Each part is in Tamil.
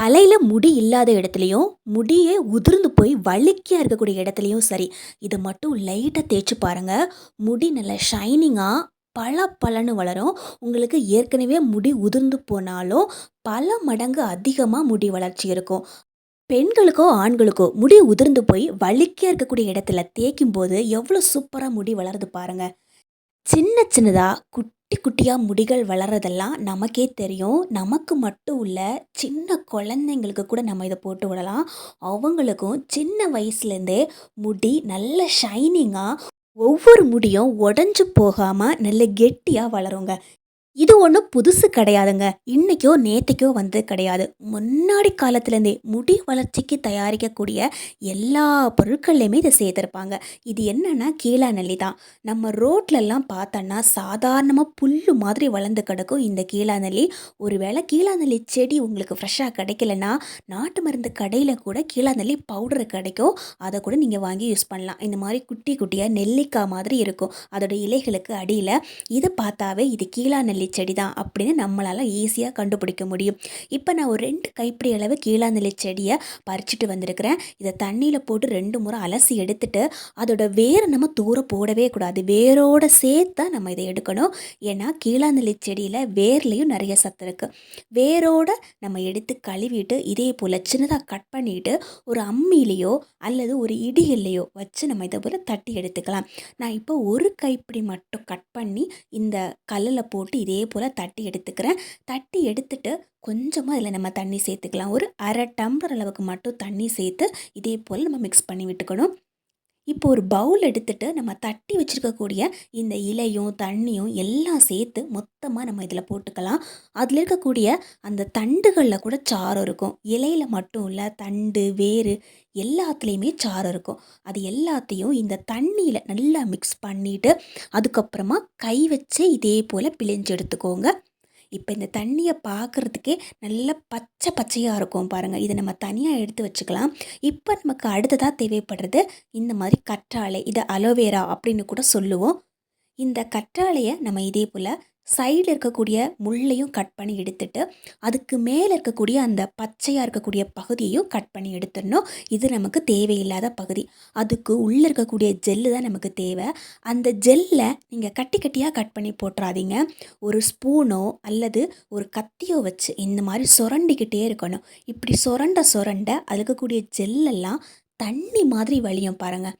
தலையில் முடி இல்லாத இடத்துலையும் முடியே உதிர்ந்து போய் வழுக்கியாக இருக்கக்கூடிய இடத்துலையும் சரி இதை மட்டும் லைட்டாக தேய்ச்சி பாருங்கள் முடி நல்லா ஷைனிங்காக பல பலன்னு வளரும். உங்களுக்கு ஏற்கனவே முடி உதிர்ந்து போனாலும் பல மடங்கு அதிகமாக முடி வளர்ச்சி இருக்கும். பெண்களுக்கோ ஆண்களுக்கோ முடி உதிர்ந்து போய் வழுக்கியாக இருக்கக்கூடிய இடத்துல தேய்க்கும் போது எவ்வளோ சூப்பராக முடி வளருது பாருங்கள் சின்ன சின்னதாக குட்டி குட்டி குட்டியாக முடிகள் வளர்றதெல்லாம் நமக்கே தெரியும். நமக்கு மட்டும் உள்ள சின்ன குழந்தைங்களுக்கு கூட நம்ம இதை போட்டு விடலாம். அவங்களுக்கும் சின்ன வயசுலேருந்தே முடி நல்ல ஷைனிங்காக ஒவ்வொரு முடியும் உடஞ்சி போகாமல் நல்ல கெட்டியாக வளருங்க. இது ஒன்றும் புதுசு கிடையாதுங்க. இன்னைக்கோ நேத்தைக்கோ வந்து கிடையாது. முன்னாடி காலத்துலேருந்தே முடி வளர்ச்சிக்கு தயாரிக்கக்கூடிய எல்லா பொருட்கள்லையுமே இதை சேர்த்துருப்பாங்க. இது என்னன்னா கீழாநெல்லி தான். நம்ம ரோட்லலாம் பார்த்தோன்னா சாதாரணமாக புல்லு மாதிரி வளர்ந்து கிடக்கும் இந்த கீழாநெல்லி ஒருவேளை கீழாநெல்லி செடி உங்களுக்கு ஃப்ரெஷ்ஷாக கிடைக்கலனா நாட்டு மருந்து கடையில் கூட கீழாநெல்லி பவுடர் கிடைக்கும். அதை கூட நீங்கள் வாங்கி யூஸ் பண்ணலாம். இந்த மாதிரி குட்டி குட்டியாக நெல்லிக்காய் மாதிரி இருக்கும். அதோடய இலைகளுக்கு அடியில். இதை பார்த்தாவே இது கீழாநெல்லி செடி தான் அப்படின்னு நம்மளால் ஈஸியாக கண்டுபிடிக்க முடியும். இப்போ நான் ஒரு ரெண்டு கைப்பிடி அளவு கீழாநெல்லி செடியை பறிச்சுட்டு வந்திருக்கிறேன். இதை தண்ணியில் போட்டு ரெண்டு முறை அலசி எடுத்துட்டு அதோட வேரை நம்ம தூர போடவே கூடாது. வேரோட சேர்த்தா நம்ம இதை எடுக்கணும். ஏன்னா கீழாநெல்லி செடியில் வேர்லேயும் நிறைய சத்து இருக்குது வேரோட நம்ம எடுத்து கழுவிட்டு இதே போல் சின்னதாக கட் பண்ணிவிட்டு ஒரு அம்மிலேயோ அல்லது ஒரு இடியிலையோ வச்சு நம்ம இதை போல் தட்டி எடுத்துக்கலாம். நான் இப்போ ஒரு கைப்பிடி மட்டும் கட் பண்ணி இந்த கல்லில் போட்டு இதே போல் தட்டி எடுத்துக்கிறேன். தட்டி எடுத்துட்டு கொஞ்சமாக இதில் நம்ம தண்ணி சேர்த்துக்கலாம். ஒரு அரை டம்ளர் அளவுக்கு மட்டும் தண்ணி சேர்த்து இதே போல் நம்ம மிக்ஸ் பண்ணி விட்டுக்கணும். இப்போ ஒரு பவுல் எடுத்துகிட்டு நம்ம தட்டி வச்சுருக்கக்கூடிய இந்த இலையும் தண்ணியும் எல்லாம் சேர்த்து மொத்தமாக நம்ம இதில் போட்டுக்கலாம். அதில் இருக்கக்கூடிய அந்த தண்டுகளில் கூட சாரம் இருக்கும். இலையில் மட்டும் இல்லை தண்டு வேறு எல்லாத்துலேயுமே சாரம் இருக்கும். அது எல்லாத்தையும் இந்த தண்ணியில் நல்லா மிக்ஸ் பண்ணிவிட்டு அதுக்கப்புறமா கை வச்சு இதே போல் பிழிஞ்சு எடுத்துக்கோங்க. இப்போ இந்த தண்ணியை பார்க்குறதுக்கே நல்ல பச்சை பச்சையாக இருக்கும் பாருங்கள் இதை நம்ம தனியாக எடுத்து வச்சுக்கலாம். இப்போ நமக்கு அடுத்ததாக தேவைப்படுறது இந்த மாதிரி கற்றாழை இதை அலோவேரா அப்படின்னு கூட சொல்லுவோம். இந்த கற்றாழையை நம்ம இதே போல் சைடில் இருக்கக்கூடிய முள்ளையும் கட் பண்ணி எடுத்துட்டு அதுக்கு மேலே இருக்கக்கூடிய அந்த பச்சையாக இருக்கக்கூடிய பகுதியையும் கட் பண்ணி எடுத்துடணும். இது நமக்கு தேவையில்லாத பகுதி. அதுக்கு உள்ளே இருக்கக்கூடிய ஜெல்லு தான் நமக்கு தேவை. அந்த ஜெல்லை நீங்கள் கட்டி கட்டியாக கட் பண்ணி போட்டுறாதீங்க. ஒரு ஸ்பூனோ அல்லது ஒரு கத்தியோ வச்சு இந்த மாதிரி சுரண்டிக்கிட்டே இருக்கணும். இப்படி சுரண்ட சுரண்ட அதுக்கக்கூடிய இருக்கக்கூடிய ஜெல்லெல்லாம் தண்ணி மாதிரி வழியும் பாருங்கள்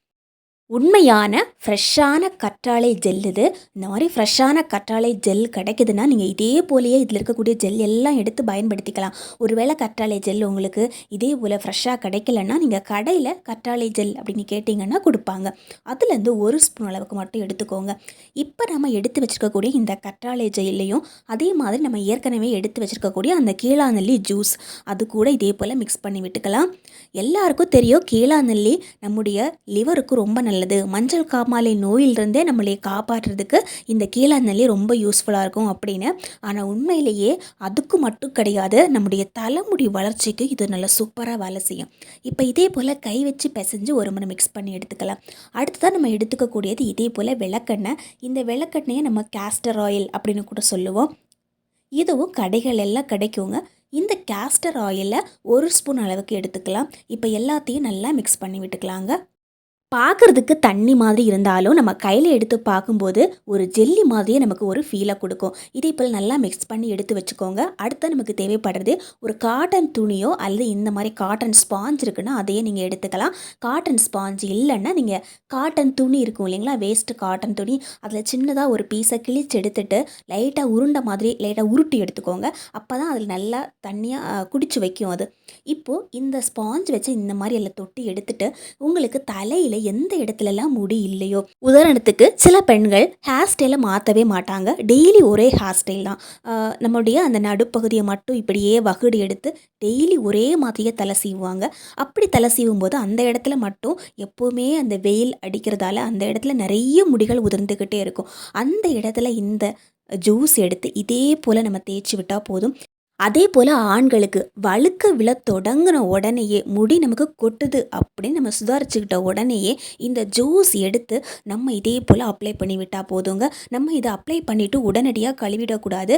உண்மையான ஃப்ரெஷ்ஷான கற்றாழை ஜெல் இது. இந்த மாதிரி ஃப்ரெஷ்ஷான கற்றாழை ஜெல் கிடைக்குதுன்னா நீங்கள் இதே போலேயே இதில் இருக்கக்கூடிய ஜெல் எல்லாம் எடுத்து பயன்படுத்திக்கலாம். ஒருவேளை கற்றாழை ஜெல் உங்களுக்கு இதே போல் ஃப்ரெஷ்ஷாக கிடைக்கலன்னா நீங்கள் கடையில் கற்றாழை ஜெல் அப்படின்னு கேட்டிங்கன்னா கொடுப்பாங்க. அதுலேருந்து ஒரு ஸ்பூன் அளவுக்கு மட்டும் எடுத்துக்கோங்க. இப்போ நம்ம எடுத்து வச்சுருக்கக்கூடிய இந்த கற்றாழை ஜெல்லையும் அதே மாதிரி நம்ம ஏற்கனவே எடுத்து வச்சுருக்கக்கூடிய அந்த கீழாநெல்லி ஜூஸ் அது கூட இதே போல் மிக்ஸ் பண்ணி விட்டுக்கலாம். எல்லாருக்கும் தெரியும் கீழாநெல்லி நம்முடைய லிவருக்கு ரொம்ப நல்ல நல்லது மஞ்சள் காமாலை நோயிலிருந்தே நம்மளை காப்பாற்றுறதுக்கு இந்த கீழாநெல்லி ரொம்ப யூஸ்ஃபுல்லாக இருக்கும் அப்படின்னு. ஆனால் உண்மையிலேயே அதுக்கு மட்டும் கிடையாது நம்முடைய தலைமுடி வளர்ச்சிக்கு இது நல்லா சூப்பராக வேலை செய்யும். இப்போ இதே போல் கை வச்சு பிசைஞ்சு ஒரு முறை மிக்ஸ் பண்ணி எடுத்துக்கலாம். அடுத்ததான் நம்ம எடுத்துக்கக்கூடியது இதே போல் விளக்கெண்ணெய். இந்த விளக்கெண்ணெயை நம்ம கேஸ்டர் ஆயில் அப்படின்னு கூட சொல்லுவோம். இதுவும் கடைகள் எல்லாம் கிடைக்குங்க. இந்த கேஸ்டர் ஆயிலில் ஒரு ஸ்பூன் அளவுக்கு எடுத்துக்கலாம். இப்போ எல்லாத்தையும் நல்லா மிக்ஸ் பண்ணி விட்டுக்கலாங்க. பார்க்குறதுக்கு தண்ணி மாதிரி இருந்தாலும் நம்ம கையில் எடுத்து பார்க்கும்போது ஒரு ஜெல்லி மாதிரியே நமக்கு ஒரு ஃபீலை கொடுக்கும். இதே போல் நல்லா மிக்ஸ் பண்ணி எடுத்து வச்சுக்கோங்க. அடுத்து நமக்கு தேவைப்படுறது ஒரு காட்டன் துணியோ அல்லது இந்த மாதிரி காட்டன் ஸ்பாஞ்ச் இருக்குன்னா அதையே நீங்கள் எடுத்துக்கலாம். காட்டன் ஸ்பாஞ்ச் இல்லைன்னா நீங்கள் காட்டன் துணி இருக்கும் இல்லைங்களா? வேஸ்ட்டு காட்டன் துணி. அதில் சின்னதாக ஒரு பீஸை கிழிச்சு எடுத்துட்டு லைட்டாக உருண்டை மாதிரி லைட்டாக உருட்டி எடுத்துக்கோங்க. அப்போ தான் அதில் நல்லா தண்ணியாக குடிச்சு வைக்கும் அது. இப்போது இந்த ஸ்பாஞ்ச் வச்சு இந்த மாதிரி எல்லாம் தொட்டி எடுத்துகிட்டு உங்களுக்கு தலையில் எந்த இடத்துலலாம் முடி இல்லையோ. உதாரணத்துக்கு சில பெண்கள் ஹேர் ஸ்டைலை மாற்றவே மாட்டாங்க. டெய்லி ஒரே ஹேர் ஸ்டைல் தான். நம்முடைய அந்த நடுப்பகுதியை மட்டும் இப்படியே வகுடு எடுத்து டெய்லி ஒரே மாதிரியே தலை சீவுவாங்க. அப்படி தலை சீவும் போது அந்த இடத்துல மட்டும் எப்போவுமே அந்த வெயில் அடிக்கிறதால அந்த இடத்துல நிறைய முடிகள் உதிர்ந்துக்கிட்டே இருக்கும். அந்த இடத்துல இந்த ஜூஸ் எடுத்து இதே போல் நம்ம தேய்ச்சி விட்டால் போதும். அதே போல் ஆண்களுக்கு வழுக்க விழ தொடங்கின உடனேயே முடி நமக்கு கொட்டுது அப்படின்னு நம்ம சுதாரிச்சுக்கிட்ட உடனேயே இந்த ஜூஸ் எடுத்து நம்ம இதே போல் அப்ளை பண்ணி விட்டால் போதுங்க. நம்ம இதை அப்ளை பண்ணிவிட்டு உடனடியாக கழுவிடக்கூடாது.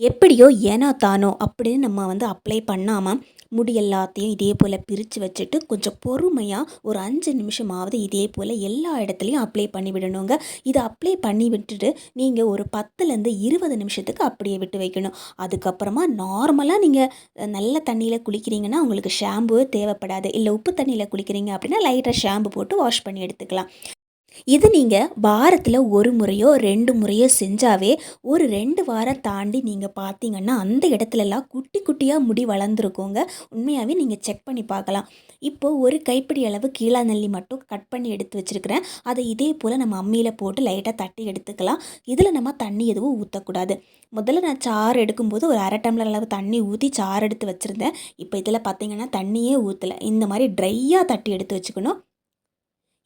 எப்படியோ ஏனோ தானோ அப்படின்னு நம்ம வந்து அப்ளை பண்ணாமல் முடி எல்லாத்தையும் இதே போல் பிரித்து வச்சுட்டு கொஞ்சம் பொறுமையாக ஒரு அஞ்சு நிமிஷமாவது இதே போல் எல்லா இடத்துலையும் அப்ளை பண்ணி விடணுங்க. இதை அப்ளை பண்ணி விட்டுட்டு நீங்கள் ஒரு பத்துலேருந்து இருபது நிமிஷத்துக்கு அப்படியே விட்டு வைக்கணும். அதுக்கப்புறமா நார்மலாக நீங்கள் நல்ல தண்ணியில் குளிக்கிறீங்கன்னா உங்களுக்கு ஷாம்பு தேவைப்படாது. இல்லை உப்பு தண்ணியில் குளிக்கிறீங்க அப்படின்னா லைட்டாக ஷாம்பு போட்டு வாஷ் பண்ணி எடுத்துக்கலாம். இது நீங்கள் வாரத்தில் ஒரு முறையோ ரெண்டு முறையோ செஞ்சாவே ஒரு ரெண்டு வாரம் தாண்டி நீங்கள் பார்த்தீங்கன்னா அந்த இடத்துலலாம் குட்டி குட்டியாக முடி வளர்ந்துருக்கோங்க. உண்மையாகவே நீங்கள் செக் பண்ணி பார்க்கலாம் இப்போது ஒரு கைப்பிடி அளவு கீழா நெல்லி மட்டும் கட் பண்ணி எடுத்து வச்சுருக்கிறேன். அதை இதே போல் நம்ம அம்மியில் போட்டு லைட்டாக தட்டி எடுத்துக்கலாம். இதில் நம்ம தண்ணி எதுவும் ஊற்றக்கூடாது முதல்ல நான் சாறு எடுக்கும்போது ஒரு அரை டம்ளர் அளவு தண்ணி ஊற்றி சாறு எடுத்து வச்சுருந்தேன். இப்போ இதில் பார்த்தீங்கன்னா தண்ணியே ஊற்றலை இந்த மாதிரி ட்ரையாக தட்டி எடுத்து வச்சுக்கணும்.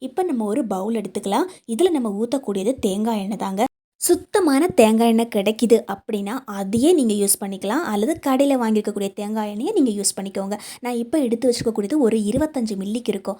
இப்போ நம்ம ஒரு பவுல் எடுத்துக்கலாம். இதில் நம்ம ஊற்றக்கூடியது தேங்காய் எண்ணெய் தாங்க. சுத்தமான தேங்காய் எண்ணெய் கிடைக்குது அப்படின்னா அதையே நீங்கள் யூஸ் பண்ணிக்கலாம். அல்லது கடையில் வாங்கியிருக்கக்கூடிய தேங்காய் எண்ணெயை நீங்கள் யூஸ் பண்ணிக்கோங்க. நான் இப்போ எடுத்து வச்சுக்கக்கூடியது ஒரு இருபத்தஞ்சி மில்லிக்கு இருக்கும்.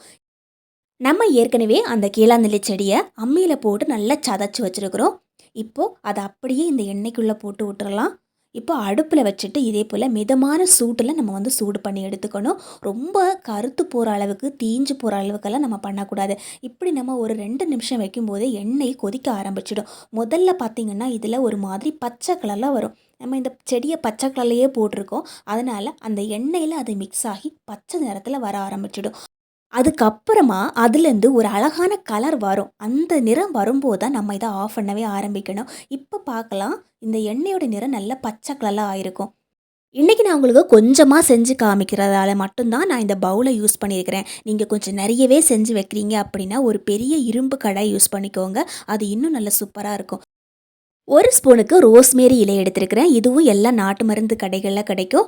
நம்ம ஏற்கனவே அந்த கீழாநெல்லி செடியை அம்மியில் போட்டு நல்லா சதைச்சி வச்சுருக்குறோம். இப்போது அதை அப்படியே இந்த எண்ணெய்க்குள்ளே போட்டு விட்டுறலாம் இப்போ அடுப்பில் வச்சுட்டு இதே போல் மிதமான சூட்டில் நம்ம வந்து சூடு பண்ணி எடுத்துக்கணும். ரொம்ப கருத்து போகிற அளவுக்கு தீஞ்சு போகிற அளவுக்கெல்லாம் நம்ம பண்ணக்கூடாது. இப்படி நம்ம ஒரு ரெண்டு நிமிஷம் வைக்கும்போதே எண்ணெய் கொதிக்க ஆரம்பிச்சிடும். முதல்ல பார்த்திங்கன்னா இதில் ஒரு மாதிரி பச்சை கலரில் வரும். நம்ம இந்த செடியை பச்சை கலர்லையே போட்டிருக்கோம். அதனால் அந்த எண்ணெயில் அது மிக்ஸ் ஆகி பச்சை நிறத்தில் வர ஆரம்பிச்சிடும். அதுக்கப்புறமா அதுலேருந்து ஒரு அழகான கலர் வரும். அந்த நிறம் வரும்போது தான் நம்ம இதை ஆஃப் பண்ணவே ஆரம்பிக்கணும். இப்போ பார்க்கலாம். இந்த எண்ணெயோட நிறம் நல்ல பச்சை கலராக ஆயிருக்கும் இன்றைக்கி நான் உங்களுக்கு கொஞ்சமாக செஞ்சு காமிக்கிறதால மட்டும்தான் நான் இந்த பவுலை யூஸ் பண்ணியிருக்கிறேன். நீங்கள் கொஞ்சம் நிறையவே செஞ்சு வைக்கிறீங்க அப்படின்னா ஒரு பெரிய இரும்பு கடை யூஸ் பண்ணிக்கோங்க. அது இன்னும் நல்ல சூப்பராக இருக்கும். ஒரு ஸ்பூனுக்கு ரோஸ்மேரி இலை எடுத்திருக்கிறேன். இதுவும் எல்லா நாட்டு மருந்து கடைகளில் கிடைக்கும்.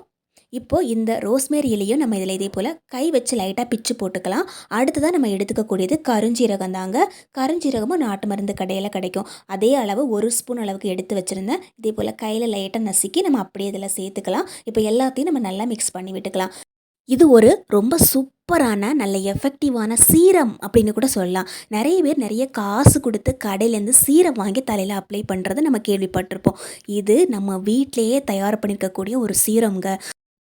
இப்போது இந்த ரோஸ்மேரி இலையும் நம்ம இதில் இதே போல் கை வச்சு லைட்டாக பிச்சு போட்டுக்கலாம். அடுத்ததான் நம்ம எடுத்துக்கக்கூடியது கருஞ்சீரகம் தாங்க. கருஞ்சீரகமும் நாட்டு மருந்து கடையில் கிடைக்கும். அதே அளவு ஒரு ஸ்பூன் அளவுக்கு எடுத்து வச்சுருந்தேன். இதே போல் கையில் லைட்டாக நசுக்கி நம்ம அப்படியே இதில் சேர்த்துக்கலாம். இப்போ எல்லாத்தையும் நம்ம நல்லா மிக்ஸ் பண்ணி விட்டுக்கலாம். இது ஒரு ரொம்ப சூப்பரான நல்ல எஃபெக்டிவான சீரம் அப்படின்னு கூட சொல்லலாம். நிறைய பேர் நிறைய காசு கொடுத்து கடையிலேருந்து சீரம் வாங்கி தலையில் அப்ளை பண்ணுறதை நம்ம கேள்விப்பட்டிருப்போம். இது நம்ம வீட்டிலையே தயார் பண்ணியிருக்கக்கூடிய ஒரு சீரம்ங்க.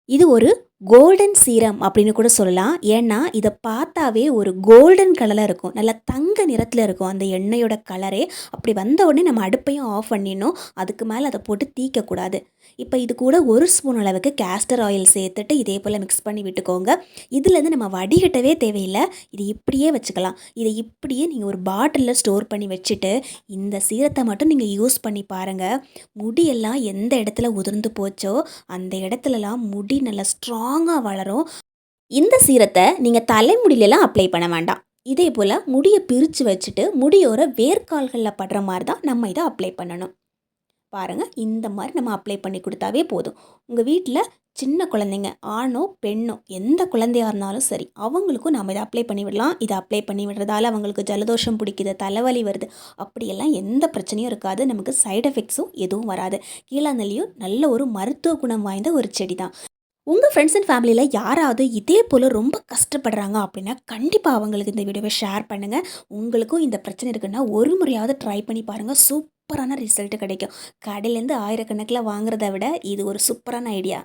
இது ஒரு கோல்டன் சீரம் அப்படின்னு கூட சொல்லலாம். ஏன்னா இதை பார்த்தாவே ஒரு கோல்டன் கலரில் இருக்கும். நல்லா தங்க நிறத்தில் இருக்கும் அந்த எண்ணெயோட கலரே அப்படி வந்த உடனே நம்ம அடுப்பையும் ஆஃப் பண்ணிடணும். அதுக்கு மேலே அதை போட்டு தீக்கக்கூடாது. இப்போ இது கூட ஒரு ஸ்பூன் அளவுக்கு கேஸ்டர் ஆயில் சேர்த்துட்டு இதே போல் மிக்ஸ் பண்ணி விட்டுக்கோங்க. இதுலேருந்து நம்ம வடிகட்டவே தேவையில்லை. இது இப்படியே வச்சுக்கலாம். இதை இப்படியே நீங்கள் ஒரு பாட்டிலில் ஸ்டோர் பண்ணி வச்சுட்டு இந்த சீரத்தை மட்டும் நீங்கள் யூஸ் பண்ணி பாருங்கள் முடியெல்லாம் எந்த இடத்துல உதிர்ந்து போச்சோ அந்த இடத்துலலாம் முடி நல்லா ஸ்ட்ராங் ஸ்ட்ராங்காக வளரும். இந்த சீரத்தை நீங்கள் தலைமுடியிலலாம் அப்ளை பண்ண வேண்டாம். இதே போல் முடியை பிரித்து வச்சுட்டு முடியோர வேர்க்கால்களில் படுற மாதிரி தான் நம்ம இதை அப்ளை பண்ணணும். பாருங்கள் இந்த மாதிரி நம்ம அப்ளை பண்ணி கொடுத்தாவே போதும். உங்கள் வீட்டில் சின்ன குழந்தைங்க ஆணோ பெண்ணோ எந்த குழந்தையாக இருந்தாலும் சரி அவங்களுக்கும் நம்ம இதை அப்ளை பண்ணி விடலாம். இதை அப்ளை பண்ணி விடுறதால அவங்களுக்கு ஜலதோஷம் பிடிக்குது தலைவலி வருது. அப்படியெல்லாம் எந்த பிரச்சனையும் இருக்காது. நமக்கு சைடு எஃபெக்ட்ஸும் எதுவும் வராது. கீழாநெல்லியும் நல்ல ஒரு மருத்துவ குணம் வாய்ந்த ஒரு செடி தான். உங்கள் ஃப்ரெண்ட்ஸ் அண்ட் ஃபேமிலியில் யாராவது இதே போல் ரொம்ப கஷ்டப்படுறாங்க அப்படின்னா கண்டிப்பாக அவங்களுக்கு இந்த வீடியோவை ஷேர் பண்ணுங்கள் உங்களுக்கும் இந்த பிரச்சனை இருக்குன்னா ஒரு முறையாவது ட்ரை பண்ணி பாருங்கள் சூப்பரான ரிசல்ட் கிடைக்கும். கடையிலேருந்து ஆயிரக்கணக்கில் வாங்குறத விட இது ஒரு சூப்பரான ஐடியா